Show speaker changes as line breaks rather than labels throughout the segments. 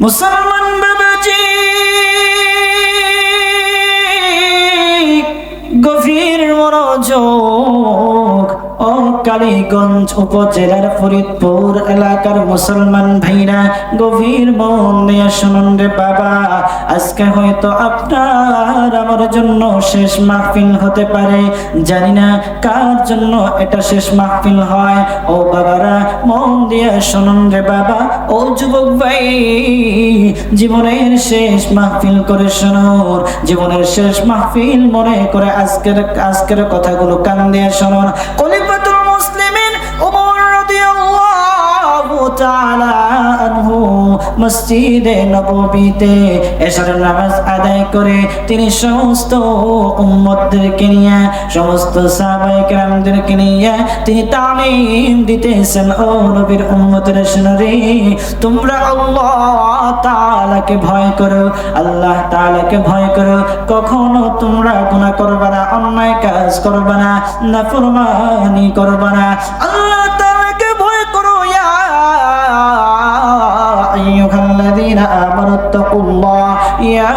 মুসলমান বাবাজি গভীর ও কালীগঞ্জ উপজেলার ফরিদপুর এলাকার মুসলমান ভাইরা, গভীর মন দিয়ে শুনুন রে বাবা। আজকে হয়তো আপনার আমার জন্য শেষ মাহফিল হতে পারে। জানি না কার জন্য এটা শেষ মাহফিল হয়। ও বাবারা, মন দিয়ে শুনুন রে বাবা। ও যুবক ভাই, জীবনের শেষ মাহফিল করে শুনুন। জীবনের শেষ মাহফিল মনে করে আজকের আজকের কথাগুলো কান দিয়ে শুনুন। কলিফাতুল মসজিদে এশার নামাজ আদায় করে তিনি সমস্ত নিয়ে সমস্ত নিয়ে তিনি তালিম দিতেছেন, ও নবীর উম্মতের শুনরে তোমরা আল্লাহ ভয় করো, আল্লাহ তাআলাকে ভয় করো, কখনো তোমরা গুনাহ করবে না, অন্যায় কাজ করবে না, নাফরমানি করবে না, আল্লাহ أيها الذين آمنوا اتقوا الله يا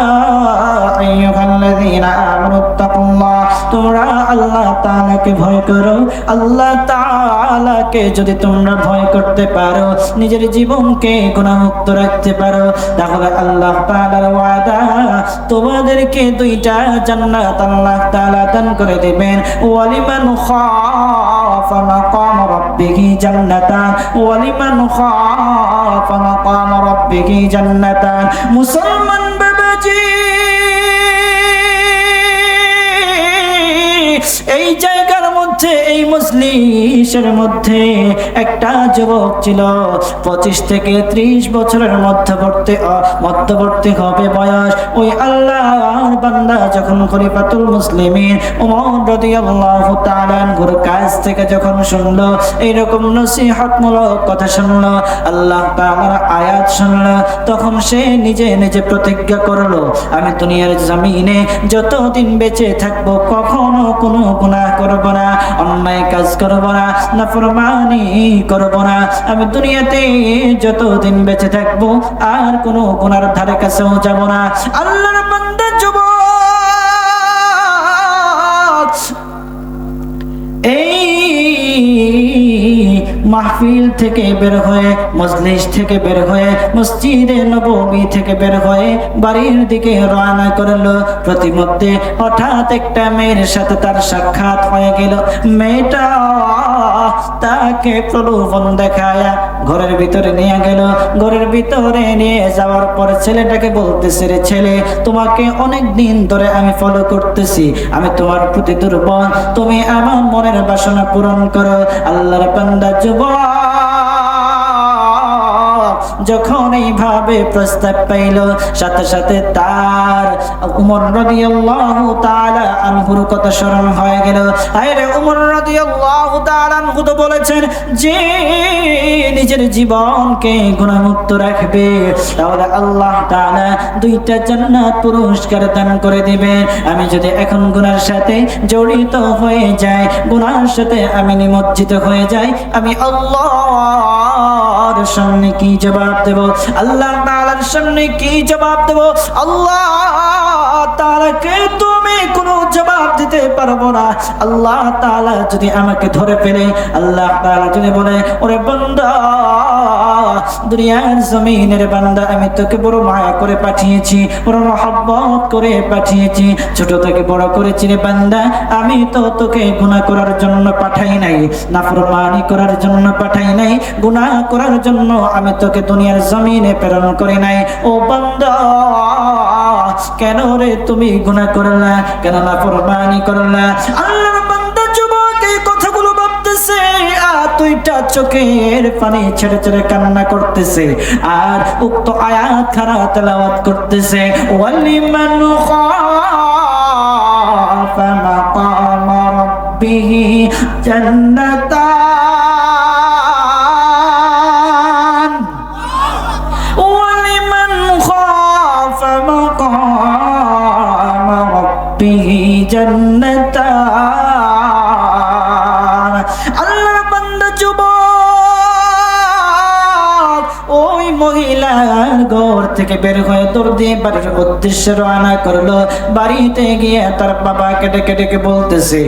أيها الذين آمنوا اتقوا الله তোমরা আল্লাহ তাআলাকে ভয় করো আল্লাহ তাআলাকে যদি তোমরা ভয় করতে পারো নিজের জীবনকে গুনাহমুক্ত রাখতে পারো তাহলে আল্লাহ তাআলার ওয়াদা তোমাদেরকে দুইটা জান্নাত আল্লাহ তাআলা দান করে দিবেন ওয়ালিমান খাফা মাকাম রাব্বিহি জান্নাতান। ওয়ালিমান খাফা মাকাম রাব্বিহি জান্নাতান। মুসলমান বাবাজি এই জায়গার মধ্যে এই মজলিসের মধ্যে একটা যুবক ছিল। পঁচিশ থেকে ত্রিশ বছরের মধ্যবর্তী মধ্যবর্তী হবে বয়স। ওই আল্লাহ বান্দা যখন খলিফাতুল মুসলিমিন ওমর রাদিয়াল্লাহু তাআলা থেকে যখন শুনলো, এইরকম নসিহতমূলক কথা শুনলো, আল্লাহ তাআলার আয়াত শুনলো, তখন সে নিজে নিজে প্রতিজ্ঞা করল, আমি দুনিয়ার জমিনে যতদিন বেঁচে থাকব কখনো কোনো গুনাহ করব না। অন্যায় কাজ করব না, নাফরমানি করব না। আমি দুনিয়াতে যতদিন বেঁচে থাকব, আর কোনো গুনার ধারে কাছেও যাব না। আল্লাহর মাহফিল থেকে বের হয়ে, মজলিস থেকে বের হয়ে, মসজিদে নবমী থেকে বের হয়ে বাড়ির দিকে রওনা করল। প্রতিমধ্যে হঠাৎ একটা মেয়ের সাথে তার সাক্ষাৎ হয়ে গেল। মেয়েটা তাকে প্রলোভন দেখায় ঘরের ভিতরে নিয়ে গেল। ঘরের ভিতরে নিয়ে যাওয়ার পর ছেলেটাকে বলতেছে, রে ছেলে, তোমাকে অনেক দিন ধরে আমি ফলো করতেছি। আমি তোমার প্রতি দুর্বল। তুমি আমার মনের বাসনা পূরণ করো। আল্লাহর পান্দা যুবক যখন এইভাবে প্রস্তাব পাইল, সাথে সাথে তার উমর রাদিয়াল্লাহু আনহুর কথা স্মরণ হয়ে গেল। আরে উমর রাদিয়াল্লাহু আনহু তো বলেছেন যে, নিজের জীবনকে গুণামুক্ত রাখবে। তাহলে আল্লাহ দুইটা জান্নাত পুরস্কার দান করে দিবেন। আমি যদি এখন গুনার সাথে জড়িত হয়ে যাই, গুনার সাথে আমি নিমজ্জিত হয়ে যাই, আমি আল্লাহর সামনে কি জবাব দেব? আল্লাহ তাআলার সামনে কি জবাব দেব? আল্লাহ তাআলাকে তুমি কোনো জবাব দিতে পারব না। আল্লাহ তাআলা যদি আমাকে ধরে ফেলে, আল্লাহ তাআলা যদি বলে, ওরে বান্দা দুনিয়ার জমিনের বান্দা আমি তোকে বড় মায়া করে পাঠিয়েছি, বড় মহব্বত করে পাঠিয়েছি। ছোট থেকে বড় করেছি রে বান্দা, আমি তো তোকে গুনাহ করার জন্য পাঠাই নাই, নাফরমানি করার জন্য পাঠাই নাই, গুনাহ করার জন্য আমি তোকে দুনিয়ার জমিনে প্রেরণ করি নাই। ও বান্দা, কেন রে তুমি গুনাহ করলা? কেন নাফরমানি করলা? আল্লাহর দুইটা চোখের পানি ছেড়ে ছেড়ে কান্না করতেছে আর উক্ত আয়াত খারা তেলাওয়াত করতেছে, ওয়ালিমান খাফা মাকাম রাব্বিহি জান্নাতান বাড়িতে গিয়ে তার বাবা কেটে কেটে বলতেছে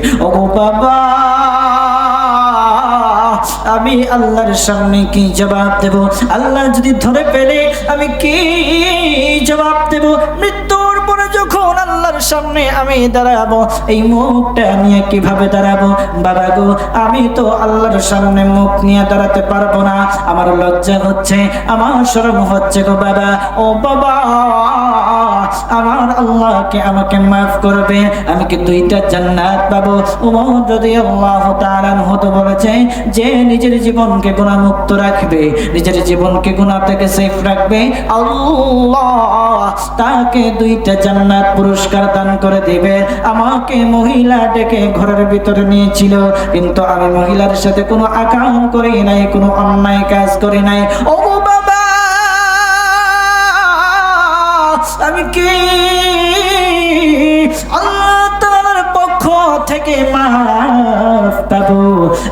বাবা, আমি আল্লাহর সামনে কি জবাব দেব? আল্লাহ যদি ধরে ফেলে, আমি কি সামনে আমি দাঁড়াবো, এই মুখটা নিয়ে কীভাবে দাঁড়াবো? বাবা গো, আমি তো আল্লাহর সামনে মুখ নিয়ে দাঁড়াতে পারব না। আমার লজ্জা হচ্ছে, আমার শরম হচ্ছে গো বাবা। ও বাবা আমার আল্লাহকে আমাকে মাফ করবে। আমি কি দুইটা জান্নাত পাবো? উমর যদি আল্লাহ তাআলা হতে বলেছে, যে নিজের জীবনকে গুণামুক্ত রাখবে, নিজের জীবনকে গুণা থেকে সেফ রাখবে, আল্লাহ তাকে দুইটা জান্নাত পুরস্কার দান করে দিবে। আমাকে মহিলা ডেকে ঘরের ভিতরে নিয়েছিল, কিন্তু আমি মহিলার সাথে কোনো আকাম করি নাই, কোনো অন্যায় কাজ করি নাই। ও আমি কি? আল্লাহ তাআলার পক্ষ থেকে মাফ পাবো।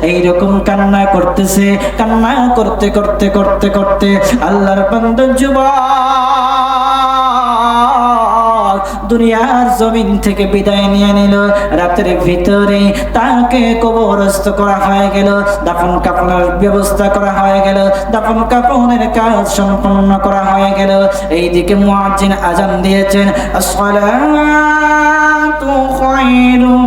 এইরকম কান্না করতেছে, কান্না করতে করতে করতে করতে আল্লাহর বান্দা যুবক। দুনিয়ার জমিন থেকে বিদায় নিয়ে নিল। রাতের ভিতরে তাকে কবরস্থ করা হয়ে গেল। দাফন কাপনের ব্যবস্থা করা হয়ে গেল। দাফন কাপনের কাজ সম্পন্ন করা হয়ে গেল। এইদিকে মুয়াজ্জিন আজান দিয়েছেন, আসসালাতু খায়রুম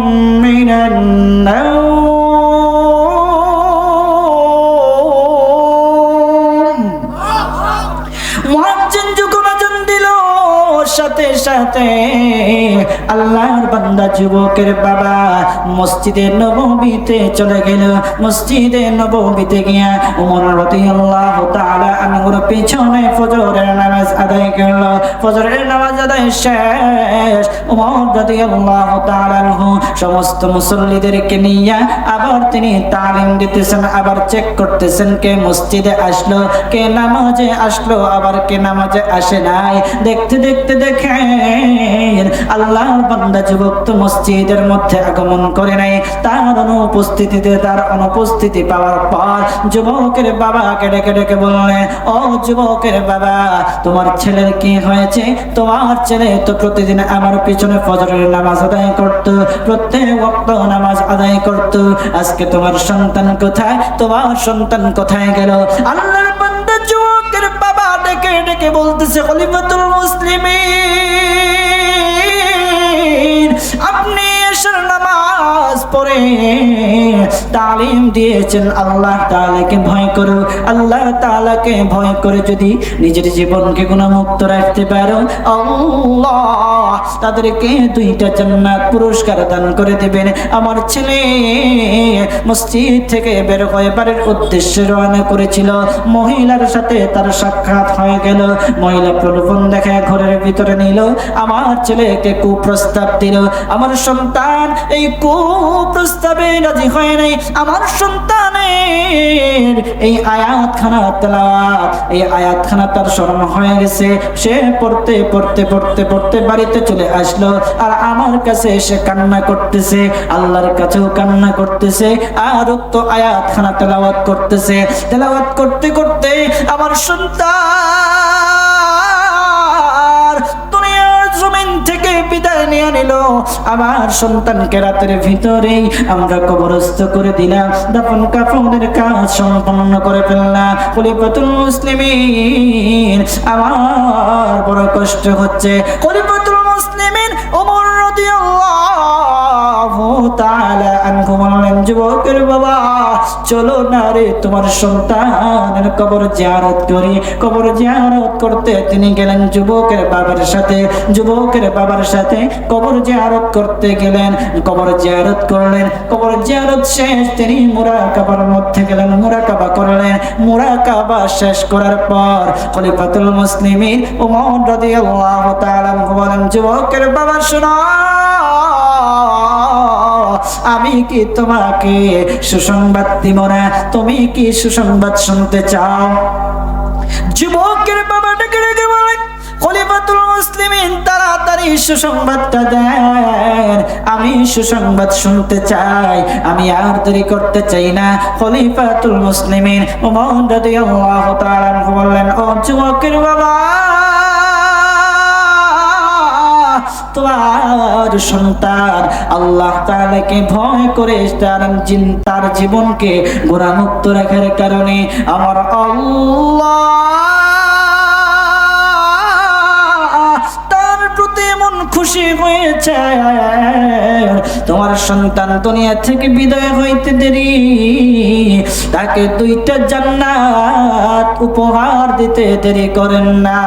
সাথে আল্লাহর বান্দা যুবকের বাবা মসজিদে নববীতে চলে গেল। মসজিদে নববীতে গিয়া উমর রাদিয়াল্লাহু তাআলা আনহুর পিছনে ফজরের নামাজ আদায় করল। ফজরের নামাজ আদায় শেষ। উমর রাদিয়াল্লাহু তাআলা আনহু সমস্ত মুসল্লিদেরকে নিয়ে আবার তিনি তালিম দিতেছেন, আবার চেক করতেছেন কে মসজিদে আসলো, কে নামাজে আসলো, আবার কে নামাজে আসে নাই। দেখতে দেখতে দেখেন, আল্লাহর বান্দা যুবক তো মসজিদের মধ্যে আগমন করে নাই। তার অনুপস্থিতিতে তার অনুপস্থিতি পাওয়ার পর যুবকের বাবাকে ডেকে ডেকে বললেন ও যুবকের বাবা, তোমার ছেলের কি হয়েছে? তোমার ছেলে তো প্রতিদিন আমার পিছনে ফজরের নামাজ আদায় করত, প্রত্যেক ওয়াক্ত নামাজ আদায় করত। আজকে তোমার সন্তান কোথায়? তোমার সন্তান কোথায় গেল? আল্লাহর বান্দা যুবকের বাবা ডেকে ডেকে বলতেছে, খলিফাতুল মুসলিমিন। আপনি পড়ে তালিম দিয়েছেন, আল্লাহ তাআলাকে ভয় করো। আল্লাহ তাআলাকে ভয় করে যদি নিজের জীবনকে গুণামুক্ত রাখতে পারো তাদেরকে দুইটা জান্নাত পুরস্কার দান করে দেবেন। আমার ছেলে মসজিদ থেকে বের হয়ে বাড়ির উদ্দেশ্যে রওনা করেছিল। মহিলার সাথে তার সাক্ষাৎ হয়ে গেল। মহিলা প্রলোভন দেখে ঘরের ভিতরে নিল। আমার ছেলেকে কুপ্রস্তাব দিল। আমার সন্তান এই কুপ্রস্তাবে রাজি হয় নাই আমার সন্তানের। এই আয়াতখানা তেলাওয়াত, এই আয়াতখানা তার স্মরণ হয়ে গেছে। সে পড়তে পড়তে পড়তে পড়তে বাড়িতে চলে আসলো। আর আমার কাছে এসে কান্না করতেছে, আল্লাহর কাছেও কান্না করতেছে, আর উক্ত আয়াতখানা তেলাওয়াত করতেছে। তেলাওয়াত করতে করতে আমার সন্তান নিয়ে নিল। আমার সন্তানকে রাতের ভিতরেই আমরা কবরস্থ করে দিলাম। দাফন কাফনের কাজ সম্পন্ন করে ফেললাম। খলিফাতুল মুসলিমিন, আমার বড় কষ্ট হচ্ছে। খলিফাতুল মুসলিমিন ওমর রাদিয়াল্লাহু তাআলা আনহু যুবকের বাবা, চলো না রে তোমার সন্তানের কবর জিয়ারত করি। কবর জিয়ারত করতে তিনি গেলেন যুবকের বাবার সাথে। যুবকের বাবার সাথে কবর জিয়ারত করতে গেলেন। কবর জিয়ারত করলেন। কবর জিয়ারত শেষ, তিনি মুরাকাবার মধ্যে গেলেন মুরাকাবা করলেন। মুরাকাবা শেষ করার পর খলিফাতুল মুসলিমিন ওমর রাদিয়াল্লাহু তাআলা বলেন, যুবকের বাবা, শোনো। আমি কি তোমাকে সুসংবাদ দিব না? তুমি কি সুসংবাদ শুনতে চাও? যুবকের বাবা ডেকে ডেকে বলে, খলিফাতুল মুসলিমিন, তাড়াতাড়ি সুসংবাদটা দেন। আমি সুসংবাদ শুনতে চাই। আমি আর দেরি করতে চাই না। খলিফাতুল মুসলিমিন ওমর রাদিয়াল্লাহু তাআলা বললেন, ও যুবকের বাবা তোমার সন্তান। আল্লাহ তাআলাকে ভয় করে তার জিন তার জীবনকে গোড়ামুক্ত রাখার কারণে আমার আল্লাহ প্রতি মন খুশি হয়েছে। তোমার সন্তান দুনিয়া থেকে বিদায় হইতে দেরি। তাকে দুইটা জান্নাত উপহার দিতে দেরি করেন না।